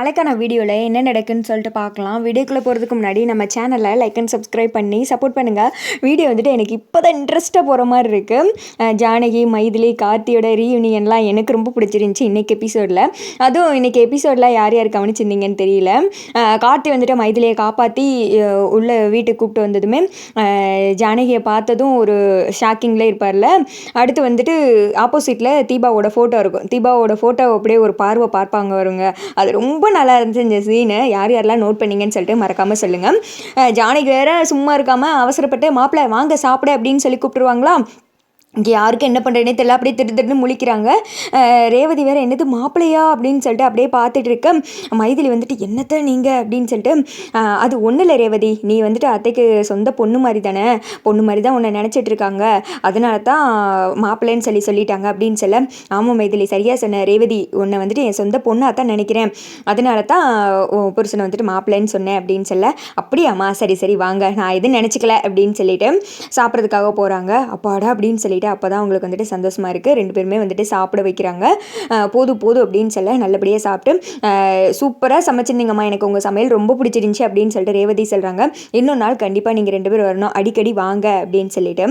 நாளைக்கான வீடியோவில் என்ன நடக்குன்னு சொல்லிட்டு பார்க்கலாம். வீடியோக்குள்ளே போகிறதுக்கு முன்னாடி நம்ம சேனலை லைக் அண்ட் சப்ஸ்கிரைப் பண்ணி சப்போர்ட் பண்ணுங்கள் வீடியோ வந்துட்டு எனக்கு இப்போ தான் இன்ட்ரெஸ்ட்டாக போகிற மாதிரி இருக்குது ஜானகி மைதிலி கார்த்தியோட ரீயூனியன்லாம் எனக்கு ரொம்ப பிடிச்சிருந்துச்சி இன்றைக்கி எபிசோடில் அதுவும் இன்றைக்கி எபிசோடில் யார் யார் கவனிச்சிருந்தீங்கன்னு தெரியல. கார்த்தி வந்துட்டு மைதிலியை காப்பாற்றி உள்ள வீட்டுக்கு கூப்பிட்டு வந்ததுமே ஜானகியை பார்த்ததும் ஒரு ஷாக்கிங்கில் இருப்பார்ல. அடுத்து வந்துட்டு ஆப்போசிட்டில் தீபாவோட ஃபோட்டோ இருக்கும். தீபாவோட ஃபோட்டோ அப்படியே ஒரு பார்வை பார்ப்பாங்க வருங்க அது ரொம்ப நல்லா இருந்துச்சு இந்த சீனு. யார் யாரெல்லாம் நோட் பண்ணீங்கன்னு சொல்லிட்டு மறக்காமல் சொல்லுங்கள் ஜானகி வேற சும்மா இருக்காமல் அவசரப்பட்டு மாப்பிள்ளை வாங்க சாப்பிட அப்படின்னு சொல்லி கூப்பிட்டுருவாங்களா? இங்கே யாருக்கு என்ன பண்ணுறேனே தெரியல. அப்படியே திரு திருன்னு முழிக்கிறாங்க. ரேவதி வேறு என்னது மாப்பிள்ளையா? அப்படின்னு சொல்லிட்டு அப்படியே பார்த்துட்டு இருக்க. மைதிலி வந்துட்டு என்னத்த நீங்கள் அப்படின்னு சொல்லிட்டு அது ஒன்றும் இல்லை ரேவதி. நீ வந்துட்டு அத்தைக்கு சொந்த பொண்ணு மாதிரி தானே. பொண்ணு மாதிரி தான் உன்னை நினச்சிட்டு இருக்காங்க. அதனால தான் மாப்பிள்ளைன்னு சொல்லி சொல்லிட்டாங்க. அப்படின்னு சொல்ல ஆமாம் மைதிலி சரியாக சொன்ன. ரேவதி உன்னை வந்துட்டு என் சொந்த பொண்ணாக தான் நினைக்கிறேன். அதனால தான் புருஷனை வந்துட்டு மாப்பிள்ளைன்னு சொன்னேன். அப்படின்னு சொல்ல அப்படியாம்மா சரி சரி வாங்க. நான் எதுவும் நினச்சிக்கல. அப்படின்னு சொல்லிட்டு சாப்பிட்றதுக்காக போகிறாங்க அப்பாடா! அப்படின்னு சொல்லிட்டு வந்துட்டு அப்போ தான் அவங்களுக்கு வந்துட்டு சந்தோஷமாக இருக்குது ரெண்டு பேருமே வந்துட்டு சாப்பிட வைக்கிறாங்க. போதும் போதும் அப்படின்னு சொல்ல நல்லபடியாக சாப்பிட்டு சூப்பராக சமைச்சிருந்தீங்கம்மா. எனக்கு உங்கள் சமையல் ரொம்ப பிடிச்சிருந்துச்சி அப்படின்னு சொல்லிட்டு ரேவதி சொல்கிறாங்க இன்னொரு நாள் கண்டிப்பாக நீங்கள் ரெண்டு பேரும் வரணும். அடிக்கடி வாங்க அப்படின்னு சொல்லிட்டு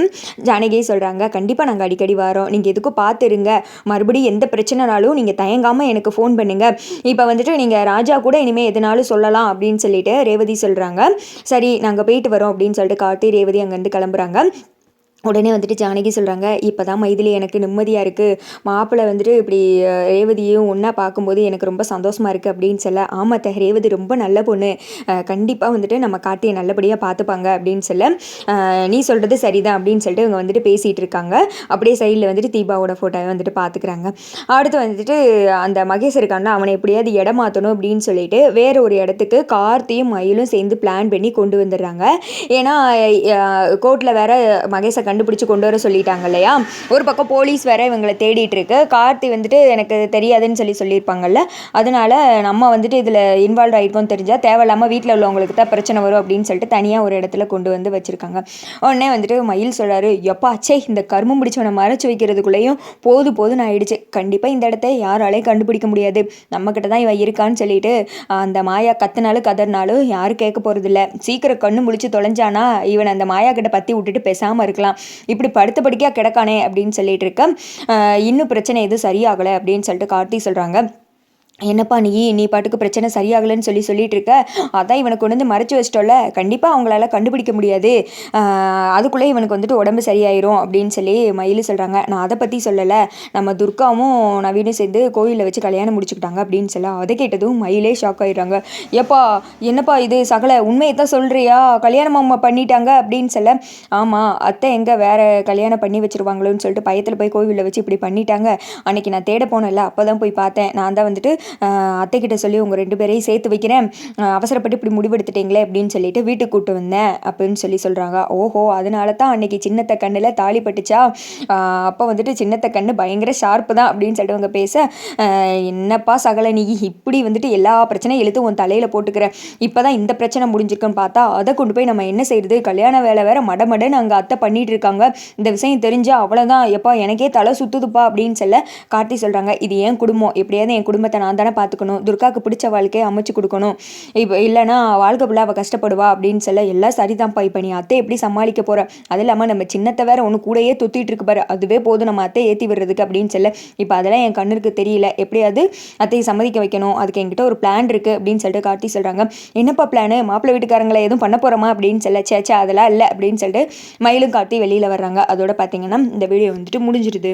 ஜானகி சொல்கிறாங்க கண்டிப்பாக நாங்கள் அடிக்கடி வரோம். நீங்கள் எதுக்கும் பார்த்துருங்க மறுபடியும் எந்த பிரச்சனைனாலும் நீங்கள் தயங்காமல் எனக்கு ஃபோன் பண்ணுங்கள் இப்போ வந்துட்டு நீங்கள் ராஜா கூட இனிமேல் எதுனாலும் சொல்லலாம் அப்படின்னு சொல்லிட்டு ரேவதி சொல்கிறாங்க சரி நாங்கள் போயிட்டு வரோம் அப்படின்னு சொல்லிட்டு கார்த்தி ரேவதி அங்கேருந்து கிளம்புறாங்க. உடனே வந்துட்டு ஜானகி சொல்கிறாங்க இப்போ தான் மைதிலி எனக்கு நிம்மதியாக இருக்குது மாப்பிள்ளை வந்துட்டு இப்படி ரேவதியும் ஒன்றா பார்க்கும்போது எனக்கு ரொம்ப சந்தோஷமாக இருக்குது அப்படின்னு சொல்ல ஆமாம் ஆமாத்த ரேவதி ரொம்ப நல்ல பொண்ணு. கண்டிப்பாக வந்துட்டு நம்ம காட்டியை நல்லபடியாக பார்த்துப்பாங்க அப்படின்னு சொல்ல நீ சொல்கிறது சரிதான் அப்படின்னு சொல்லிட்டு இவங்க வந்துட்டு பேசிகிட்டு இருக்காங்க. அப்படியே சைடில் வந்துட்டு தீபாவோட ஃபோட்டோவை வந்துட்டு பார்த்துக்கிறாங்க. அடுத்து வந்துட்டு அந்த மகேஷ் இருக்கான்னா அவனை எப்படியாவது இடம் மாற்றணும் அப்படின்னு சொல்லிட்டு வேற ஒரு இடத்துக்கு கார்த்தியும் மயிலும் சேர்ந்து பிளான் பண்ணி கொண்டு வந்துடுறாங்க. ஏன்னா கோர்ட்டில் வேற மகேஷை கண்டுபிடிச்சி கொண்டு வர சொல்லிட்டாங்க இல்லையா? ஒரு பக்கம் போலீஸ் வேற இவங்களை தேடிட்டு இருக்கு கார்த்தி வந்துட்டு எனக்கு தெரியாதுன்னு சொல்லி சொல்லியிருப்பாங்கல்ல. அதனால நம்ம வந்துட்டு இதில் இன்வால்வ் ஆகிருக்கோம் தெரிஞ்சால் தேவையில்லாமல் வீட்டில் உள்ளவங்களுக்கு தான் பிரச்சனை வரும் அப்படின்னு சொல்லிட்டு தனியாக ஒரு இடத்துல கொண்டு வந்து வச்சுருக்காங்க. உடனே வந்துட்டு மயில் சொல்கிறாரு எப்பா அச்சே இந்த கருமம் பிடிச்சவனை மறைச்சு வைக்கிறதுக்குள்ளேயும் போது போதுன்னு ஆயிடுச்சு. கண்டிப்பாக இந்த இடத்த யாராலையும் கண்டுபிடிக்க முடியாது. நம்மக்கிட்ட தான் இவன் இருக்கான்னு சொல்லிட்டு அந்த மாயா கத்துனாலும் கதறினாலும் யாரும் கேட்க போகிறதில்ல சீக்கிரம் கண்ணு முடிச்சு தொலைஞ்சானா இவன் அந்த மாயா கிட்ட பற்றி விட்டுட்டு பேசாமல் இருக்கலாம். இப்படி படுத்த படிக்கையாக கிடக்கானே அப்படின்னு சொல்லிட்டு இருக்க இன்னும் பிரச்சனை எதுவும் சரியாகலை அப்படின்னு சொல்லிட்டு கார்த்தி சொல்கிறாங்க என்னப்பா நீ? நீ பாட்டுக்கு பிரச்சனை சரியாகலைன்னு சொல்லி சொல்லிட்டு இருக்க அதான் இவனை கொண்டு வந்து மறைச்சி வச்சிட்டோல்ல. கண்டிப்பாக அவங்களால கண்டுபிடிக்க முடியாது. அதுக்குள்ளே இவனுக்கு வந்துட்டு உடம்பு சரியாயிரும் அப்படின்னு சொல்லி மயில் சொல்கிறாங்க நான் அதை பற்றி சொல்லலை. நம்ம துர்காவும் நவீனும் சேர்ந்து கோயிலில் வச்சு கல்யாணம் முடிச்சுக்கிட்டாங்க அப்படின்னு சொல்ல அதை கேட்டதும் மயிலே ஷாக் ஆயிடுறாங்க. ஏப்பா என்னப்பா இது? சகல உண்மையை தான் சொல்கிறியா கல்யாணம் அம்மா பண்ணிட்டாங்க அப்படின்னு சொல்ல ஆமாம் அத்தை எங்கே வேறு கல்யாணம் பண்ணி வச்சிருவாங்களோன்னு சொல்லிட்டு பயத்தில் போய் கோவிலில் வச்சு இப்படி பண்ணிட்டாங்க. அன்னைக்கு நான் தேட போனேன்ல அப்போ தான் போய் பார்த்தேன். நான் தான் வந்துட்டு அத்தைக்கிட்ட சொல்லி உங்கள் ரெண்டு பேரையும் சேர்த்து வைக்கிறேன். அவசரப்பட்டு இப்படி முடிவெடுத்துட்டீங்களே அப்படின்னு சொல்லிட்டு வீட்டுக்கு கூப்பிட்டு வந்தேன் அப்படின்னு சொல்லி சொல்கிறாங்க ஓஹோ அதனால தான் அன்னைக்கு சின்னத்தை கண்ணில் தாலி பட்டுச்சா? அப்போ வந்துட்டு சின்னத்தை கண்ணு பயங்கர ஷார்ப்பு தான் அப்படின்னு சொல்லிட்டு அவங்க பேச என்னப்பா சகல நீ இப்படி வந்துட்டு எல்லா பிரச்சனையும் எழுத்து உன் தலையில் போட்டுக்கிற. இப்போ தான் இந்த பிரச்சனை முடிஞ்சிருக்குன்னு பார்த்தா அதை கொண்டு போய் நம்ம என்ன செய்யுது கல்யாண வேலை வேற மடமடன்னு அங்கே அத்தை பண்ணிட்டு இருக்காங்க. இந்த விஷயம் தெரிஞ்சால் அவ்வளோதான் எப்பா எனக்கே தலை சுத்துதுப்பா அப்படின்னு சொல்ல கார்த்தி சொல்கிறாங்க இது என் குடும்பம். எப்படியாவது என் குடும்பத்தை நான் தானே பார்த்துக்கணும். துர்காவுக்கு பிடிச்ச வாழ்க்கையை அமைச்சு கொடுக்கணும். இப்போ இல்லைனா வாழ்க்கை ஃபுல்லாக அவள் கஷ்டப்படுவா அப்படின்னு சொல்ல எல்லாம் சரிதான்ப்பா. இப்போ நீ அத்தை எப்படி சமாளிக்க போகிற அது இல்லாமல் நம்ம சின்னத்தை வேற ஒன்று கூடயே துத்திட்டு இருக்கு பாரு. அதுவே போதும் நம்ம அத்தை ஏற்றி விடுறதுக்கு அப்படின்னு சொல்ல. இப்போ அதெல்லாம் என் கண்ணுக்கு தெரியல. எப்படியாவது அத்தையை சம்மதிக்க வைக்கணும். அதுக்கு என்கிட்ட ஒரு பிளான் இருக்குது அப்படின்னு சொல்லிட்டு கார்த்தி சொல்கிறாங்க என்னப்பா பிளானு மாப்பிள்ளை வீட்டுக்காரங்களை எதுவும் பண்ண போகிறோமா அப்படின்னு சொல்ல. சேச்சா அதெல்லாம் இல்லை அப்படின்னு சொல்லிட்டு மயிலும் கார்த்தி வெளியில் வர்றாங்க. அதோட பார்த்தீங்கன்னா இந்த வீடியோ வந்துட்டு முடிஞ்சிருது.